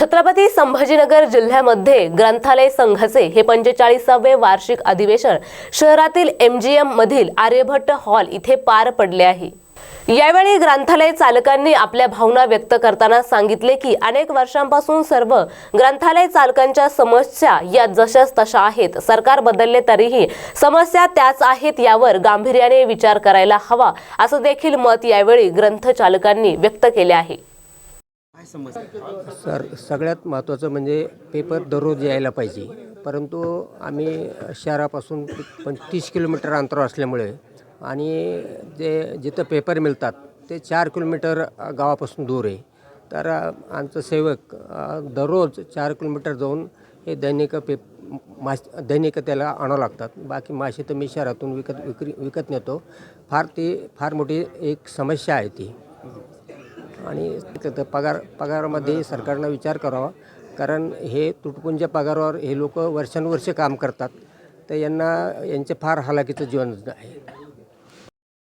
छत्रपती संभाजीनगर जिल्ह्यामध्ये ग्रंथालय संघाचे हे पंचेचाळीसावे वार्षिक अधिवेशन शहरातील एमजीएम मधील आर्यभट्ट हॉल इथे पार पडले आहे. यावेळी ग्रंथालय चालकांनी आपल्या भावना व्यक्त करताना सांगितले की अनेक वर्षांपासून सर्व ग्रंथालय चालकांच्या समस्या या जशाच तशा आहेत. सरकार बदलले तरीही समस्या त्याच आहेत यावर गांभीर्याने विचार करायला हवा असं देखील मत यावेळी ग्रंथचालकांनी व्यक्त केले आहे. सर सगळ्यात महत्त्वाचं म्हणजे पेपर दररोज यायला पाहिजे. परंतु आम्ही शहरापासून पण तीस किलोमीटर अंतरावर असल्यामुळे आणि जे जिथं पेपर मिळतात ते चार किलोमीटर गावापासून दूर आहे. तर आमचं सेवक दररोज चार किलोमीटर जाऊन हे दैनिक पे माश दैनिक त्याला आणावं लागतात. बाकी मासे तर मी शहरातून विकत विक्री विकत नेतो. फार ती फार मोठी एक समस्या आहे ती. आणि तिथं पगार पगारामध्ये सरकारनं विचार करावा. कारण हे तुटपुंज्या पगारावर हे लोक वर्षानुवर्षे काम करतात. तर यांना यांचे फार हालाकीचं जीवन आहे.